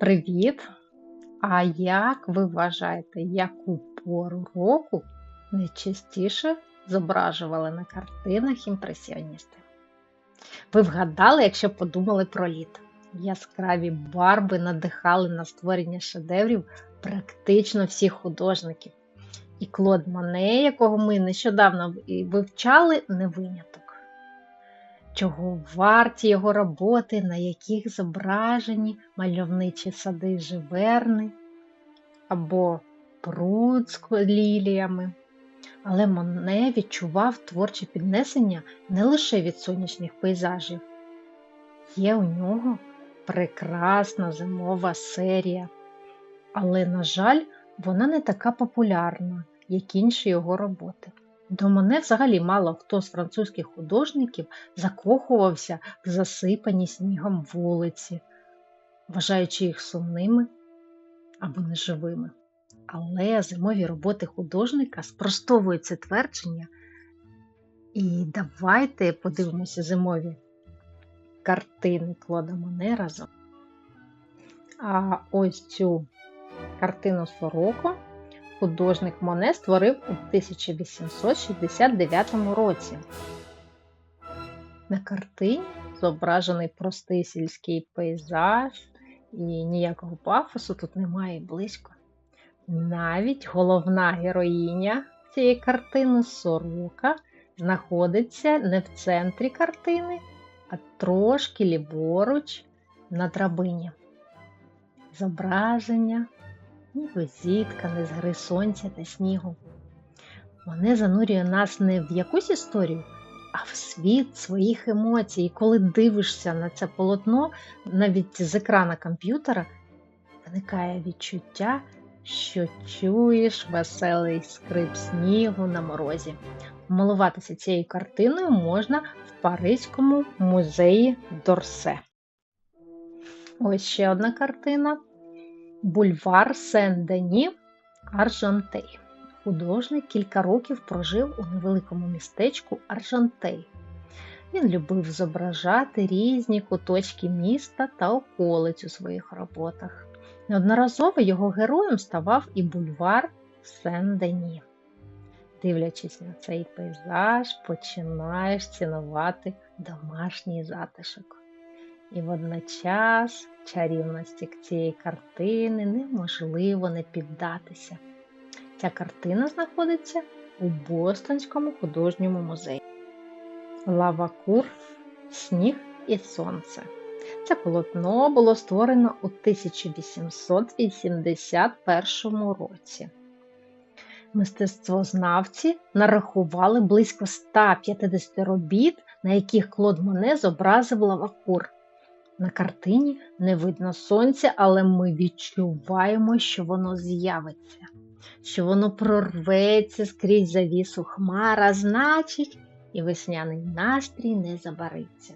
Привіт! А як ви вважаєте, яку пору року найчастіше зображували на картинах імпресіоністи? Ви вгадали, якщо подумали про літо. Яскраві барви надихали на створення шедеврів практично всіх художників. І Клод Мане, якого ми нещодавно вивчали, не виняток. Чого варті його роботи, на яких зображені мальовничі сади живерни або пруд з ліліями. Але Моне відчував творче піднесення не лише від сонячних пейзажів. Є у нього прекрасна зимова серія, але, на жаль, вона не така популярна, як інші його роботи. До мене взагалі мало хто з французьких художників закохувався в засипані снігом вулиці, вважаючи їх сумними або неживими. Але зимові роботи художника спростовують це твердження. І давайте подивимося зимові картини Клода Моне разом. А ось цю картину Сороко художник Моне створив у 1869 році. На картині зображений простий сільський пейзаж, і ніякого пафосу тут немає близько. Навіть головна героїня цієї картини сорока знаходиться не в центрі картини, а трошки ліворуч на драбині. Зображення ніби зіткане з гри сонця та снігу. Вони занурює нас не в якусь історію, а в світ своїх емоцій. І коли дивишся на це полотно, навіть з екрана комп'ютера, виникає відчуття, що чуєш веселий скрип снігу на морозі. Малуватися цією картиною можна в Паризькому музеї Дорсе. Ось ще одна картина Бульвар Сен-Дені Аржантей. Художник кілька років прожив у невеликому містечку Аржантей. Він любив зображати різні куточки міста та околиць у своїх роботах. Неодноразово його героєм ставав і бульвар Сен-Дені. Дивлячись на цей пейзаж, починаєш цінувати домашній затишок. І водночас чарівності цієї картини неможливо не піддатися. Ця картина знаходиться у Бостонському художньому музеї. Лавакур, Сніг і Сонце. Це полотно було створено у 1881 році. Мистецтвознавці нарахували близько 150 робіт, на яких Клод Моне зобразив лавакур. На картині не видно сонця, але ми відчуваємо, що воно з'явиться, що воно прорветься скрізь завісу хмара, значить, і весняний настрій не забариться.